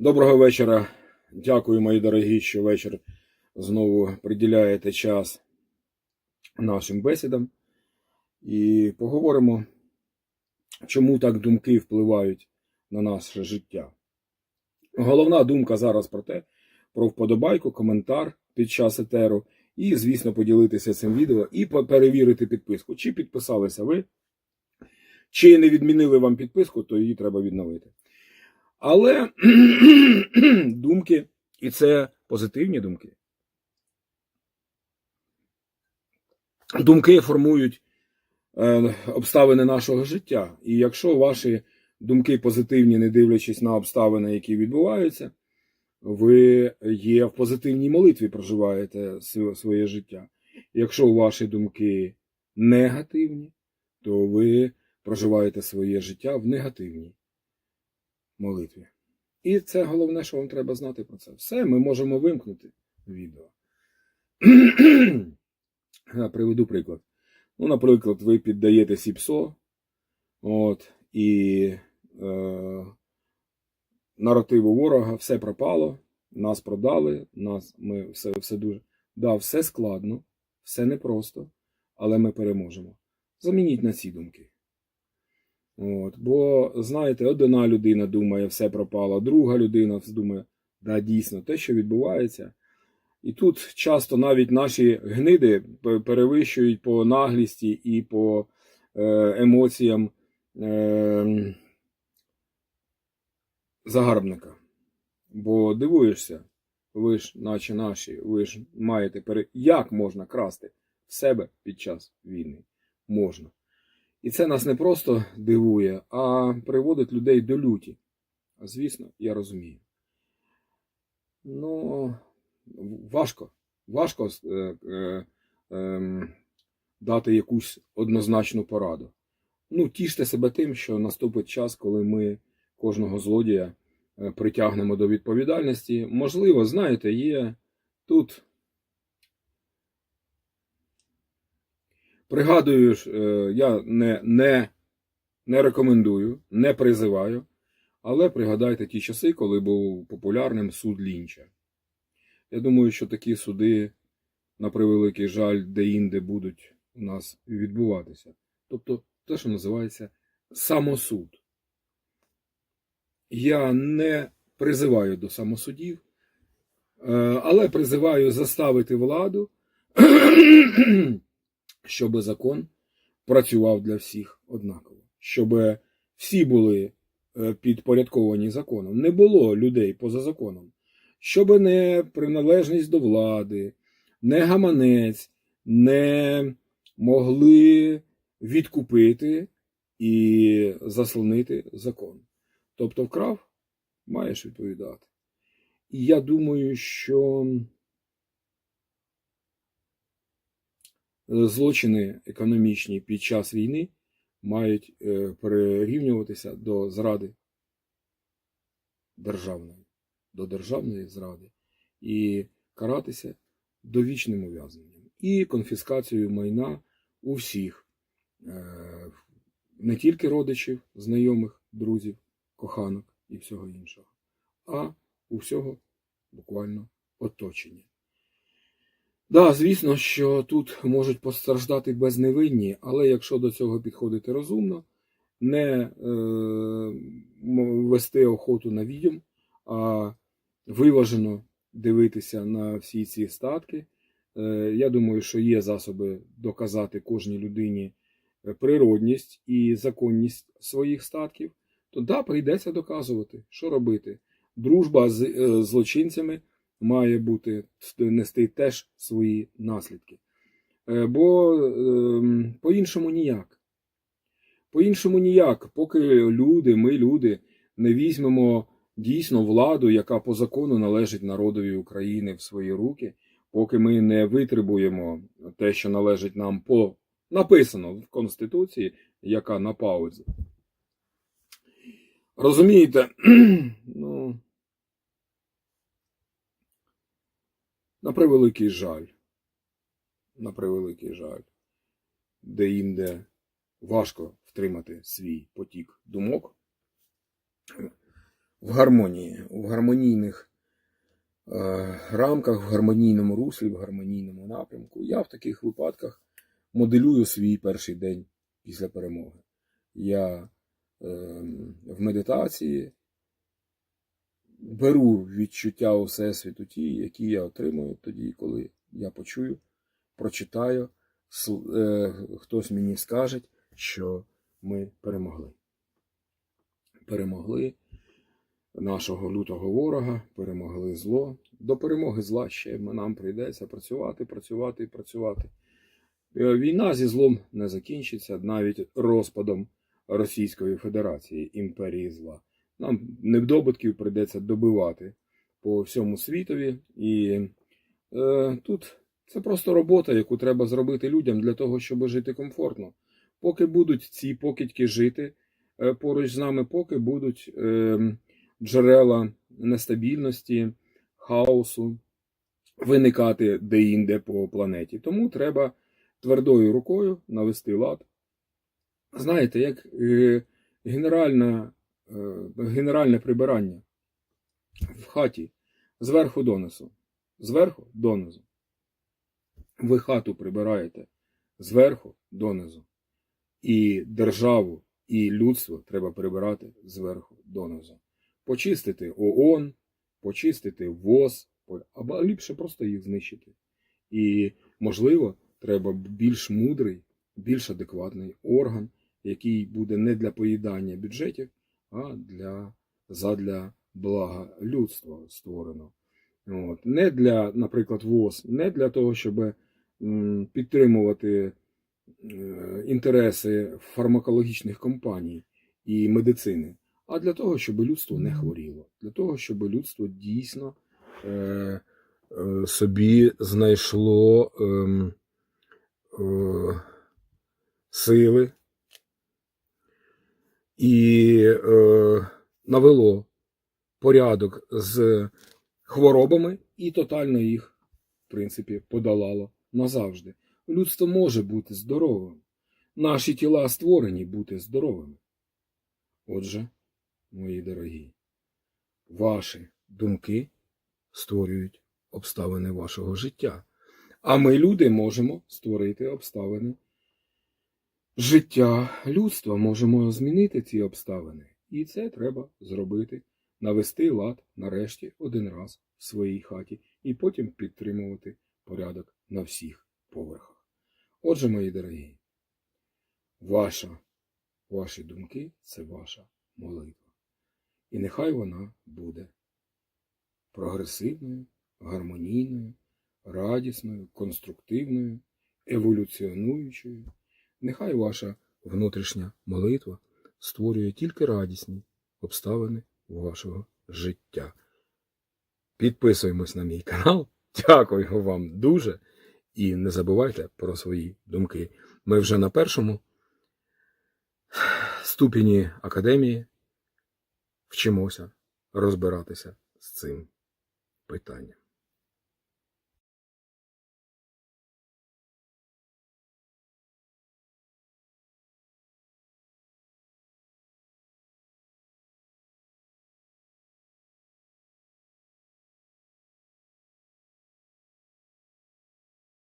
Доброго вечора. Дякую, мої дорогі, що вечір знову приділяєте час нашим бесідам. І поговоримо, чому так думки впливають на наше життя. Головна думка зараз про те, про вподобайку, коментар під час етеру, і, звісно, поділитися цим відео і перевірити підписку. Чи підписалися ви, чи не відмінили вам підписку, то її треба відновити. Але думки, і це позитивні думки. Думки формують е, обставини нашого життя. І якщо ваші думки позитивні, не дивлячись на обставини, які відбуваються, ви є в позитивній молитві, проживаєте своє життя. Якщо ваші думки негативні, то ви проживаєте своє життя в негативній молитві. І це головне, що вам треба знати про це. Все, ми можемо вимкнути відео. Приведу приклад. Ну, наприклад, ви піддаєте СІПСО, от, і е, наративу ворога все пропало, нас продали, нас, ми все, все дуже. Да, все складно, все непросто, але ми переможемо. Замініть на ці думки. От, бо, знаєте, одна людина думає, все пропало, друга людина думає, да, дійсно, те, що відбувається. І тут часто навіть наші гниди перевищують по наглісті і по е, емоціям е, загарбника. Бо дивуєшся, ви ж, наче наші, ви ж маєте пере... як можна красти в себе під час війни? Можна. І це нас не просто дивує, а приводить людей до люті. А звісно, я розумію. Ну, важко. Важко е, е, ем, дати якусь однозначну пораду. Ну, тіште себе тим, що наступить час, коли ми кожного злодія е, притягнемо до відповідальності. Можливо, знаєте, є тут. Пригадую, е, я не, не, не рекомендую, не призиваю, але пригадайте ті часи, коли був популярним суд Лінча. Я думаю, що такі суди, на превеликий жаль, де-інде будуть у нас відбуватися. Тобто те, що називається самосуд. Я не призиваю до самосудів, е, але призиваю заставити владу, щоб закон працював для всіх однаково, щоб всі були е, підпорядковані законом. Не було людей поза законом, щоб не приналежність до влади, не гаманець не могли відкупити і заслонити закон. Тобто вкрав, маєш відповідати. І я думаю, що злочини економічні під час війни мають е, перерівнюватися до зради державної, до державної зради і каратися довічним ув'язненням і конфіскацією майна у всіх, е, не тільки родичів, знайомих, друзів, коханок і всього іншого, а у всього буквально оточення. Да, звісно, що тут можуть постраждати безневинні, але якщо до цього підходити розумно, не е, вести охоту на відьом, а виважено дивитися на всі ці статки. Е, я думаю, що є засоби доказати кожній людині е, природність і законність своїх статків, то да, прийдеться доказувати, що робити. Дружба з е, злочинцями має бути нести теж свої наслідки. Е, Бо ем, по-іншому ніяк. По-іншому ніяк, поки люди, ми люди, не візьмемо дійсно владу, яка по закону належить народові України в свої руки, поки ми не витребуємо те, що належить нам по написано в Конституції, яка на паузі. Розумієте, ну, на превеликий жаль, на превеликий жаль, де інде важко втримати свій потік думок. в гармонії, в гармонійних е, рамках, в гармонійному руслі, в гармонійному напрямку. Я в таких випадках моделюю свій перший день після перемоги. Я е, в медитації беру відчуття у всесвіту ті, які я отримую тоді, коли я почую, прочитаю, е, хтось мені скаже, що ми перемогли. Перемогли нашого лютого ворога, перемогли зло. До перемоги зла ще нам прийдеться працювати, працювати і працювати. Е, Війна зі злом не закінчиться навіть розпадом Російської Федерації, імперії зла. Нам недобитків прийдеться добивати по всьому світові. І е, тут це просто робота, яку треба зробити людям для того, щоб жити комфортно. Поки будуть ці покидьки жити е, поруч з нами, поки будуть е, джерела нестабільності, хаосу виникати де-інде по планеті. Тому треба твердою рукою навести лад. Знаєте, як е, генеральна, генеральне прибирання в хаті зверху донизу. Зверху донизу. Ви хату прибираєте зверху донизу. І державу, і людство треба прибирати зверху донизу. Почистити ООН, почистити ВОЗ, або ліпше просто їх знищити. І, можливо, треба більш мудрий, більш адекватний орган, який буде не для поїдання бюджетів, а для, задля блага людства створено. От. Не для, наприклад, ВОЗ, не для того, щоб підтримувати е, інтереси фармакологічних компаній і медицини, а для того, щоб людство не хворіло, для того, щоб людство дійсно е, е, собі знайшло ем, е, сили і е, навело порядок з хворобами і тотально їх, в принципі, подолало назавжди. Людство може бути здоровим. Наші тіла створені бути здоровими. Отже, мої дорогі, ваші думки створюють обставини вашого життя. А ми, люди, можемо створити обставини життя людства, можемо змінити ці обставини. І це треба зробити, навести лад нарешті один раз в своїй хаті і потім підтримувати порядок на всіх поверхах. Отже, мої дорогі, ваша, ваші думки це ваша молитва. І нехай вона буде прогресивною, гармонійною, радісною, конструктивною, еволюціонуючою. Нехай ваша внутрішня молитва створює тільки радісні обставини вашого життя. Підписуємось на мій канал. Дякую вам дуже. І не забувайте про свої думки. Ми вже на першому ступені академії вчимося розбиратися з цим питанням.